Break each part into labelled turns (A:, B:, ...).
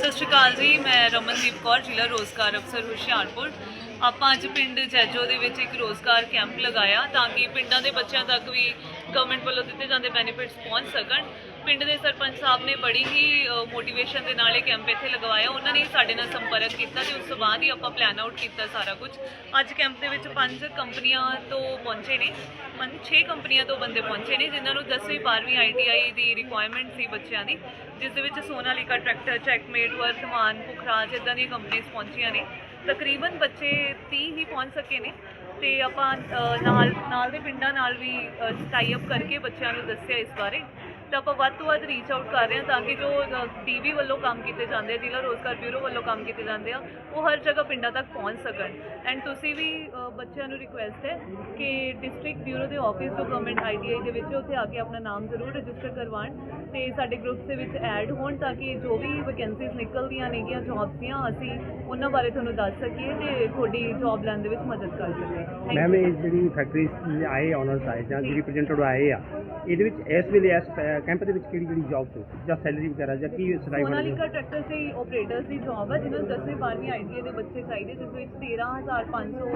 A: ਸਤਿ ਸ਼੍ਰੀ ਅਕਾਲ ਜੀ ਮੈਂ ਰਮਨਦੀਪ ਕੌਰ ਜ਼ਿਲ੍ਹਾ ਰੋਜ਼ਗਾਰ ਅਫਸਰ ਹੁਸ਼ਿਆਰਪੁਰ। ਆਪਾਂ ਅੱਜ ਪਿੰਡ ਜੈਜੋ ਦੇ ਵਿੱਚ ਇੱਕ ਰੋਜ਼ਗਾਰ ਕੈਂਪ ਲਗਾਇਆ ਤਾਂ ਕਿ ਪਿੰਡਾਂ ਦੇ ਬੱਚਿਆਂ ਤੱਕ ਵੀ ਗਵਰਨਮੈਂਟ ਵੱਲੋਂ ਦਿੱਤੇ ਜਾਂਦੇ ਬੈਨੀਫਿਟਸ ਪਹੁੰਚ ਸਕਣ। ਪਿੰਡ ਦੇ ਸਰਪੰਚ ਸਾਹਿਬ ਨੇ ਬੜੀ ਹੀ ਮੋਟੀਵੇਸ਼ਨ ਦੇ ਨਾਲ ਇਹ ਕੈਂਪ ਇੱਥੇ ਲਗਵਾਇਆ। ਉਹਨਾਂ ਨੇ ਸਾਡੇ ਨਾਲ ਸੰਪਰਕ ਕੀਤਾ ਤੇ ਉਸ ਤੋਂ ਬਾਅਦ ਹੀ ਆਪਾਂ ਪਲਾਨ ਆਊਟ ਕੀਤਾ ਸਾਰਾ ਕੁਝ। ਅੱਜ ਕੈਂਪ ਦੇ ਵਿੱਚ ਪੰਜ ਕੰਪਨੀਆਂ ਤੋਂ ਪਹੁੰਚੇ ਨੇ। ਪੰਜ 6 ਕੰਪਨੀਆਂ ਤੋਂ ਬੰਦੇ ਪਹੁੰਚੇ ਨੇ, ਜਿਨ੍ਹਾਂ ਨੂੰ 10ਵੀਂ 12ਵੀਂ ਆਈਟੀਆਈ ਦੀ ਰਿਕੁਆਇਰਮੈਂਟ ਸੀ ਬੱਚਿਆਂ ਦੀ। ਜਿਸ ਦੇ ਵਿੱਚ ਸੋਨਾਲੀਕਾ ਟਰੈਕਟਰ, ਚੈਕਮੇਟ ਵਰਤਮਾਨ ਪੁਖਰਾਜ ਇਦਾਂ ਦੀਆਂ ਕੰਪਨੀਆਂ ਪਹੁੰਚੀਆਂ ਨੇ। ਤਕਰੀਬਨ ਬੱਚੇ 30 ਹੀ ਪਹੁੰਚ ਸਕੇ ਨੇ ਤੇ ਆਪਾਂ ਨਾਲ ਨਾਲ ਦੇ ਪਿੰਡਾਂ ਨਾਲ ਵੀ ਟਾਈ ਅਪ ਕਰਕੇ ਬੱਚਿਆਂ ਨੂੰ ਦੱਸਿਆ ਇਸ ਬਾਰੇ। ਤਾਂ ਆਪਾਂ ਵੱਧ ਤੋਂ ਵੱਧ ਰੀਚ ਆਊਟ ਕਰ ਰਹੇ ਹਾਂ ਤਾਂ ਕਿ ਜੋ ਟੀਵੀ ਵੱਲੋਂ ਕੰਮ ਕੀਤੇ ਜਾਂਦੇ ਆ ਜ਼ਿਲ੍ਹਾ ਰੋਜ਼ਗਾਰ ਬਿਊਰੋ ਵੱਲੋਂ ਕੰਮ ਕੀਤੇ ਜਾਂਦੇ ਆ ਉਹ ਹਰ ਜਗ੍ਹਾ ਪਿੰਡਾਂ ਤੱਕ ਪਹੁੰਚ ਸਕਣ। ਐਂਡ ਤੁਸੀਂ ਵੀ ਬੱਚਿਆਂ ਨੂੰ ਰਿਕੁਐਸਟ ਹੈ ਕਿ ਡਿਸਟ੍ਰਿਕਟ ਬਿਊਰੋ ਦੇ ਆਫਿਸ ਜੋ ਗਵਰਨਮੈਂਟ ਆਈਡੀਆਈ ਦੇ ਵਿੱਚ ਉੱਥੇ ਆ ਕੇ ਆਪਣਾ ਨਾਮ ਜ਼ਰੂਰ ਰਜਿਸਟਰ ਕਰਵਾਉਣ ਤੇ ਸਾਡੇ ਗਰੁੱਪ ਦੇ ਵਿੱਚ ਐਡ ਹੋਣ ਤਾਂ ਕਿ ਜੋ ਵੀ ਵੈਕੈਂਸੀਜ਼ ਨਿਕਲਦੀਆਂ ਨੇਗੀਆਂ ਜੌਬਸ ਦੀਆਂ ਅਸੀਂ ਉਹਨਾਂ ਬਾਰੇ ਤੁਹਾਨੂੰ ਦੱਸ ਸਕੀਏ ਤੇ ਤੁਹਾਡੀ ਜੌਬ ਲੈਣ ਦੇ ਵਿੱਚ ਮਦਦ ਕਰ ਸਕੀਏ।
B: ਮੈਮ. ਇਹ ਜਿਹੜੀ ਫੈਕਟਰੀ ਆਏ ਆਨਰਸ ਆਏ ਜਾਂ ਜਿਹੜੀ ਰਿਪਰੈਜ਼ੈਂਟੇਟਿਵ ਆਏ ਆ ਇਹਦੇ ਵਿੱਚ ਇਸ ਵੇਲੇ ਇਸ ਕੈਂਪ ਦੇ ਵਿੱਚ ਕਿਹੜੀ ਕਿਹੜੀ ਜੌਬਸ ਜਾਂ ਸੈਲਰੀ ਵਗੈਰਾ ਜਾਂ ਕੀ ਸਰਾਈ ਬਣੀ
A: ਸੋਨਾਲੀਕਾ ਟਰੈਕਟਰ ਸੇ ਆਪਰੇਟਰਸ ਦੀ ਜੌਬ ਹੈ ਜਿਨ੍ਹਾਂ ਨੂੰ 10ਵੀਂ 12ਵੀਂ ਆਈਟੀਆਈ ਦੇ ਬੱਚੇ ਚਾਹੀਦੇ ਜਿਸ ਵਿੱਚ 13500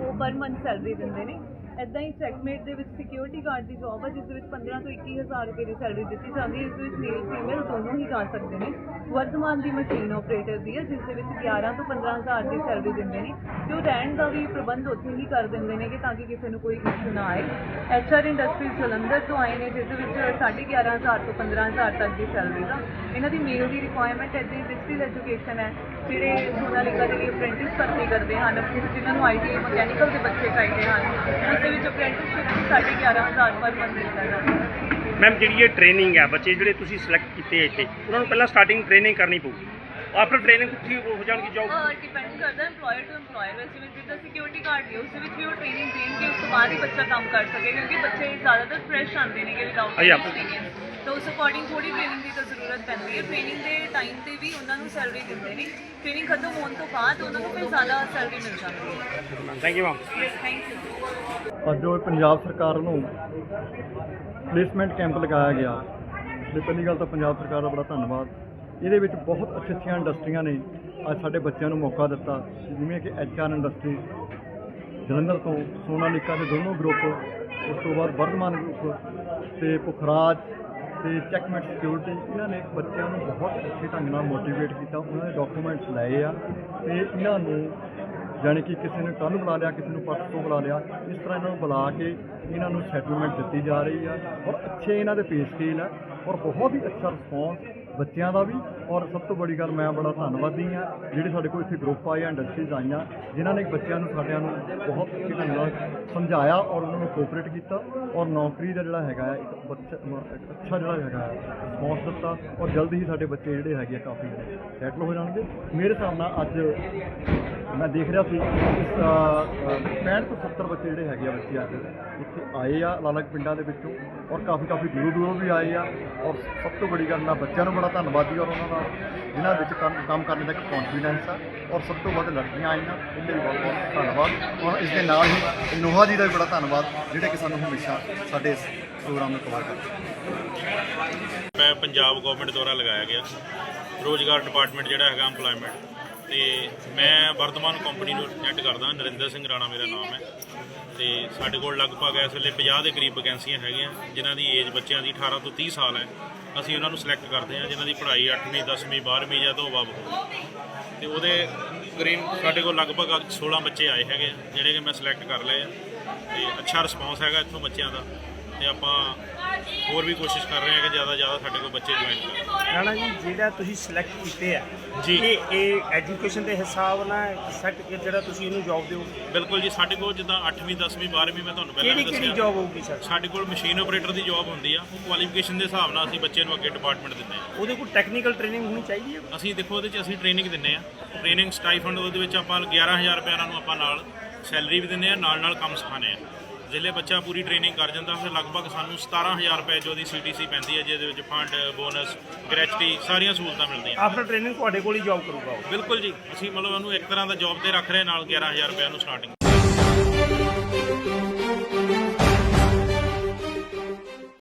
A: ਉਹ ਪਰ ਮੰਥ ਸੈਲਰੀ ਦਿੰਦੇ ਨੇ। ਐਦਾਂ ਹੀ ਚੈਕਮੇਟ ਦੇ ਵਿੱਚ ਸਿਕਿਉਰਿਟੀ ਗਾਰਡ ਦੀ ਜੌਬ ਹੈ ਜਿਸ ਦੇ ਵਿੱਚ 15 ਤੋਂ 21000 ਰੁਪਏ ਦੀ ਸੈਲਰੀ ਦਿੱਤੀ ਜਾਂਦੀ ਹੈ, ਇਸ ਵਿੱਚ ਮੇਲ ਫੀਮੇਲ ਦੋਨੋਂ ਹੀ ਜਾ ਸਕਦੇ ਨੇ। ਵਰਤਮਾਨ ਦੀ ਮਸ਼ੀਨ ਆਪਰੇਟਰ ਦੀ ਹੈ ਜਿਸ ਦੇ ਵਿੱਚ 11 ਤੋਂ 15000 ਦੀ ਸੈਲਰੀ ਦਿੰਦੇ ਨੇ। ਤੇ ਉਹ ਰਹਿਣ ਦਾ ਵੀ ਪ੍ਰਬੰਧ ਉੱਥੇ ਹੀ ਕਰ ਦਿੰਦੇ ਨੇ ਕਿ ਤਾਂ ਕਿ ਕਿਸੇ ਨੂੰ ਕੋਈ ਇਸ਼ੂ ਨਾ ਆਏ। ਐਚਆਰ ਇੰਡਸਟਰੀ ਜਲੰਧਰ ਤੋਂ ਆਏ ਨੇ ਜਿਸ ਦੇ ਵਿੱਚ 11500 ਤੋਂ 15000 ਤੱਕ ਦੀ ਸੈਲਰੀ ਦਾ। ਇਹਨਾਂ ਦੀ ਮੇਲ ਦੀ ਰਿਕੁਆਇਰਮੈਂਟ ਹੈ ਦੀ ਡਿਜੀਟਲ ਐਜੂਕੇਸ਼ਨ ਹੈ, ਜਿਹੜੇ ਸੋਨਾਲੀਕਾ ਦੇ ਲਈ ਅਪ੍ਰੈਂਟਿਸ ਭਰਤੀ ਕਰਦੇ ਹਨ, ਜਿਨ੍ਹਾਂ ਨੂੰ ਆਈਟੀ ਮਕੈਨੀਕਲ ਦੇ ਬੱਚੇ ਚਾਹੀਦੇ ਹਨ। ਦੇ ਵਿੱਚ ਅਪ੍ਰੈਂਟਿਸਸ਼ਿਪ 11500 ਪਰ ਮੰਥ ਦਿੱਤਾ ਜਾਂਦਾ ਹੈ
B: ਮੈਮ ਜਿਹੜੀ ਇਹ ਟ੍ਰੇਨਿੰਗ ਹੈ ਬੱਚੇ ਜਿਹੜੇ ਤੁਸੀਂ ਸਿਲੈਕਟ ਕੀਤੇ ਇੱਥੇ, ਉਹਨਾਂ ਨੂੰ ਪਹਿਲਾਂ ਸਟਾਰਟਿੰਗ ਟ੍ਰੇਨਿੰਗ ਕਰਨੀ ਪਊਗੀ ਆਫਟਰ ਟ੍ਰੇਨਿੰਗ ਠੀਕ ਹੋ ਜਾਣਗੀ ਜੌਬ
A: ਡਿਪੈਂਡ ਕਰਦਾ EMPLOYER ਟੂ EMPLOYER ਵੈਸੇ ਜਿਵੇਂ ਜਿੱਦਾਂ ਸਿਕਿਉਰਿਟੀ ਗਾਰਡ ਦੀ ਉਸ ਵਿੱਚ ਵੀ ਉਹ ਟ੍ਰੇਨਿੰਗ ਦੇਣਗੇ ਉਸ ਤੋਂ ਬਾਅਦ ਹੀ ਬੱਚਾ ਕੰਮ ਕਰ ਸਕੇ ਕਿਉਂਕਿ ਬੱਚੇ ਜ਼ਿਆਦਾਤਰ ਫਰੈਸ਼ ਆਉਂਦੇ ਨੇ ਕਿ ਵਿਦਆਊਟ
B: ਆਪ-
A: ਐਕਸਪੀਰੀਅੰਸ ਤਾਂ ਉਸ ਅਕੋਰਡਿੰਗ ਥੋੜੀ ਟ੍ਰੇਨਿੰਗ ਦੀ ਤਾਂ ਜ਼ਰੂਰਤ ਪੈਂਦੀ ਹੈ। ਟ੍ਰੇਨਿੰਗ ਦੇ ਟਾਈਮ ਤੇ ਵੀ ਉਹਨਾਂ ਨੂੰ ਸੈਲਰੀ ਦਿੰਦੇ ਨੇ। ਟ੍ਰੇਨਿੰਗ ਖਤਮ ਹੋਣ ਤੋਂ ਬਾਅਦ ਉਹਨਾਂ ਨੂੰ ਫਿਰ ਜ਼ਿਆਦਾ ਸੈਲਰੀ ਮਿਲ ਜਾਂਦੀ ਹੈ।
B: Thank you ma'am
A: thank you
C: ਅੱਜ ਜੋ ਪੰਜਾਬ ਸਰਕਾਰ ਨੂੰ ਪਲੇਸਮੈਂਟ ਕੈਂਪ ਲਗਾਇਆ ਗਿਆ। ਤੇ ਪਹਿਲੀ ਗੱਲ ਤਾਂ ਪੰਜਾਬ ਸਰਕਾਰ ਦਾ ਬੜਾ ਧੰਨਵਾਦ। ਇਹਦੇ ਵਿੱਚ ਬਹੁਤ ਅੱਛੀ ਅੱਛੀਆਂ ਇੰਡਸਟਰੀਆਂ ਨੇ। ਅੱਜ ਸਾਡੇ ਬੱਚਿਆਂ ਨੂੰ ਮੌਕਾ ਦਿੱਤਾ। ਜਿਵੇਂ ਕਿ ਐਚਆਰ ਇੰਡਸਟਰੀ ਜਲੰਧਰ ਤੋਂ ਸੋਨਾਲੀਕਾ ਦੇ ਦੋਨੋਂ ਗਰੁੱਪ ਉਸ ਤੋਂ ਬਾਅਦ ਵਰਧਮਾਨ ਗਰੁੱਪ ਤੇ ਪੁਖਰਾਜ ਤੇ ਚੈਕਮੇਟ ਸਿਕਿਉਰਿਟੀ ਇਹਨਾਂ ਨੇ ਬੱਚਿਆਂ ਨੂੰ ਬਹੁਤ ਅੱਛੇ ਢੰਗ ਨਾਲ ਮੋਟੀਵੇਟ ਕੀਤਾ। ਉਹਨਾਂ ਦੇ ਡਾਕੂਮੈਂਟਸ ਲਏ ਆ ਤੇ ਇਹਨਾਂ ਨੂੰ ਜਾਣੀ ਕਿ ਕਿਸੇ ਨੇ ਕੱਲ੍ਹ ਬੁਲਾ ਲਿਆ, ਕਿਸੇ ਨੂੰ ਪਰਸ ਤੋਂ ਬੁਲਾ ਲਿਆ, ਇਸ ਤਰ੍ਹਾਂ ਇਹਨਾਂ ਨੂੰ ਬੁਲਾ ਕੇ ਇਹਨਾਂ ਨੂੰ ਸੈਟਲਮੈਂਟ ਦਿੱਤੀ ਜਾ ਰਹੀ ਆ। ਔਰ ਅੱਛੇ ਇਹਨਾਂ ਦੇ ਪੇ ਸਕੇਲ ਆ ਔਰ ਬਹੁਤ ਹੀ ਅੱਛਾ ਰਿਸਪੌਂਸ ਬੱਚਿਆਂ ਦਾ ਵੀ ਔਰ ਸਭ ਤੋਂ ਬੜੀ ਗੱਲ ਮੈਂ ਬੜਾ ਧੰਨਵਾਦੀ ਆ ਜਿਹੜੇ ਸਾਡੇ ਕੋਲ ਇੱਥੇ ਗਰੁੱਪ ਆਏ ਆ ਇੰਡਸਟਰੀਜ਼ ਆਈਆਂ, ਜਿਨ੍ਹਾਂ ਨੇ ਬੱਚਿਆਂ ਨੂੰ, ਸਾਡਿਆਂ ਨੂੰ ਬਹੁਤ ਅੱਛੇ ਢੰਗ ਨਾਲ ਸਮਝਾਇਆ ਔਰ ਉਹਨਾਂ ਨੂੰ ਕੋਆਪਰੇਟ ਕੀਤਾ ਔਰ ਨੌਕਰੀ ਦਾ ਜਿਹੜਾ ਹੈਗਾ ਇੱਕ ਬੱਚਾ ਇੱਕ ਅੱਛਾ ਜਿਹੜਾ ਹੈਗਾ ਰਿਸਪੌਂਸ ਦਿੱਤਾ ਔਰ ਜਲਦੀ ਹੀ ਸਾਡੇ ਬੱਚੇ ਜਿਹੜੇ ਹੈਗੇ ਆ ਕਾਫੀ ਸੈਟਲ ਹੋ ਜਾਣਗੇ। ਮੇਰੇ ਹਿਸਾਬ ਨਾਲ ਅੱਜ ਮੈਂ ਦੇਖ ਰਿਹਾ ਸੀ ਇਸ 65 ਤੋਂ 70 ਬੱਚੇ ਜਿਹੜੇ ਹੈਗੇ ਆ ਬੱਚੇ ਅੱਜ ਇੱਥੇ ਆਏ ਆ ਅਲੱਗ ਪਿੰਡਾਂ ਦੇ ਵਿੱਚੋਂ ਔਰ ਕਾਫੀ ਕਾਫੀ ਦੂਰੋਂ ਦੂਰੋਂ ਵੀ ਆਏ ਆ ਔਰ ਸਭ ਤੋਂ ਬੜੀ ਗੱਲ ਮੈਂ ਬੱਚਿਆਂ ਨੂੰ ਬੜਾ ਧੰਨਵਾਦੀ ਔਰ ਉਹਨਾਂ ਦਾ ਜਿਨ੍ਹਾਂ ਵਿੱਚ ਕੰਮ ਕੰਮ ਕਰਨ ਦਾ ਇੱਕ ਕੌਨਫੀਡੈਂਸ ਆ। ਔਰ ਸਭ ਤੋਂ ਵੱਧ ਲੜਕੀਆਂ ਆਈਆਂ, ਇਹਦੇ ਲਈ ਬਹੁਤ ਬਹੁਤ ਧੰਨਵਾਦ। ਔਰ ਇਸ ਦੇ ਨਾਲ ਹੀ ਨੋਹਾ ਜੀ ਦਾ ਵੀ ਬੜਾ ਧੰਨਵਾਦ, ਜਿਹੜੇ ਕਿ ਸਾਨੂੰ ਹਮੇਸ਼ਾ ਸਾਡੇ ਇਸ ਪ੍ਰੋਗਰਾਮ ਨੂੰ ਕਵਰ ਕਰਦੇ
D: ਮੈਂ ਪੰਜਾਬ ਗਵਰਨਮੈਂਟ ਦੁਆਰਾ ਲਗਾਇਆ ਗਿਆ। ਰੋਜ਼ਗਾਰ ਡਿਪਾਰਟਮੈਂਟ ਜਿਹੜਾ ਹੈਗਾ, EMPLOYMENT ਤੇ ਮੈਂ ਵਰਤਮਾਨ ਕੰਪਨੀ ਨੂੰ ਰੈਪਰੈਜ਼ੈਂਟ ਕਰਦਾ, ਨਰਿੰਦਰ ਸਿੰਘ ਰਾਣਾ ਮੇਰਾ ਨਾਮ ਹੈ। ਤੇ ਸਾਡੇ ਕੋਲ ਲਗਭਗ ਇਸ ਵੇਲੇ 50 ਦੇ ਕਰੀਬ ਵੈਕੈਂਸੀਆਂ ਹੈਗੀਆਂ, ਜਿਨ੍ਹਾਂ ਦੀ ਏਜ ਬੱਚਿਆਂ ਦੀ 18 ਤੋਂ 30 ਸਾਲ ਹੈ। ਅਸੀਂ ਉਹਨਾਂ ਨੂੰ ਸਿਲੈਕਟ ਕਰਦੇ ਹਾਂ, ਜਿਨ੍ਹਾਂ ਦੀ ਪੜ੍ਹਾਈ 8ਵੀਂ 10ਵੀਂ 12ਵੀਂ ਜਾਂ ਤੋਂ ਵੱਧ ਹੋਵੇ। ਤੇ ਉਹਦੇ ਕਰੀਬ ਸਾਡੇ ਕੋਲ ਲਗਭਗ 16 ਬੱਚੇ ਆਏ ਹੈਗੇ ਜਿਹੜੇ ਕਿ ਮੈਂ ਸਿਲੈਕਟ ਕਰ ਲਏ ਆ। ਤੇ ਅੱਛਾ ਰਿਸਪੌਂਸ ਹੈਗਾ ਇੱਥੋਂ ਬੱਚਿਆਂ ਦਾ ਤੇ ਆਪਾਂ ਹੋਰ ਵੀ ਕੋਸ਼ਿਸ਼ ਕਰ ਰਹੇ ਹਾਂ ਕਿ ਜ਼ਿਆਦਾ ਜ਼ਿਆਦਾ ਸਾਡੇ ਕੋਲ ਬੱਚੇ ਜੁਆਇਨ ਕਰਨ।
E: ਰਾਣਾ ਜੀ ਜਿਹੜਾ ਤੁਸੀਂ ਸਿਲੈਕਟ ਕੀਤੇ ਆ
D: ਜੀ।
E: ਇਹ ਇਹ ਐਜੂਕੇਸ਼ਨ ਦੇ ਹਿਸਾਬ ਨਾਲ ਕਿ ਜਿਹੜਾ ਤੁਸੀਂ ਇਹਨੂੰ ਜੌਬ ਦਿਓਗੇ
D: ਬਿਲਕੁਲ ਜੀ ਸਾਡੇ ਕੋਲ ਜਿੱਦਾਂ 8ਵੀਂ 10ਵੀਂ 12ਵੀਂ ਮੈਂ ਤੁਹਾਨੂੰ ਪਹਿਲਾਂ
E: ਕਿਹੜੀ
D: ਵੀ
E: ਕਿਹੜੀ
D: ਦੱਸਿਆ
E: ਜੌਬ ਹੋਊਗੀ ਸਰ
D: ਸਾਡੇ ਕੋਲ ਮਸ਼ੀਨ ਆਪਰੇਟਰ ਦੀ ਜੌਬ ਹੁੰਦੀ ਆ। ਉਹ ਕੁਆਲੀਫਿਕੇਸ਼ਨ ਦੇ ਹਿਸਾਬ ਨਾਲ ਅਸੀਂ ਬੱਚੇ ਨੂੰ ਅੱਗੇ ਡਿਪਾਰਟਮੈਂਟ ਦਿੰਦੇ ਆ।
E: ਉਹਦੇ ਕੋਲ ਟੈਕਨੀਕਲ ਟ੍ਰੇਨਿੰਗ ਹੋਣੀ ਚਾਹੀਦੀ ਹੈ?
D: ਅਸੀਂ ਦੇਖੋ ਉਹਦੇ 'ਚ ਅਸੀਂ ਟ੍ਰੇਨਿੰਗ ਦਿੰਨੇ ਆ। ਟ੍ਰੇਨਿੰਗ ਸਟਾਈਫੰਡ ਉਹਦੇ ਵਿੱਚ ਆਪਾਂ 11000 ਰੁਪਏ ਉਹਨਾਂ ਨੂੰ ਆਪਾਂ ਨਾਲ ਸੈਲਰੀ ਵੀ ਦਿੰਨੇ ਆ ਨਾਲ ਨਾਲ ਕੰਮ ਸਿਖਾਉਂਦੇ ਆ। ਜਿਹੜੇ ਬੱਚਾ ਪੂਰੀ ਟ੍ਰੇਨਿੰਗ ਕਰ ਜਾਂਦਾ ਫਿਰ ਲਗਭਗ ਸਾਨੂੰ 17000 ਰੁਪਏ ਜੋ ਦੀ ਸੀਟੀਸੀ ਪੈਂਦੀ ਹੈ ਜਿਹਦੇ ਵਿੱਚ ਫੰਡ ਬੋਨਸ ਗ੍ਰੈਚੁਟੀ ਸਾਰੀਆਂ ਸਹੂਲਤਾਂ ਮਿਲਦੀਆਂ।
E: ਆਫਟਰ ਟ੍ਰੇਨਿੰਗ ਤੁਹਾਡੇ ਕੋਲ ਹੀ ਜੌਬ ਕਰੂਗਾ ਉਹ?
D: ਬਿਲਕੁਲ ਜੀ। ਅਸੀਂ ਮਤਲਬ ਉਹਨੂੰ ਇੱਕ ਤਰ੍ਹਾਂ ਦਾ ਜੌਬ ਤੇ ਰੱਖ ਰਹੇ ਨਾਲ 11000 ਰੁਪਏ ਨੂੰ ਸਟਾਰਟਿੰਗ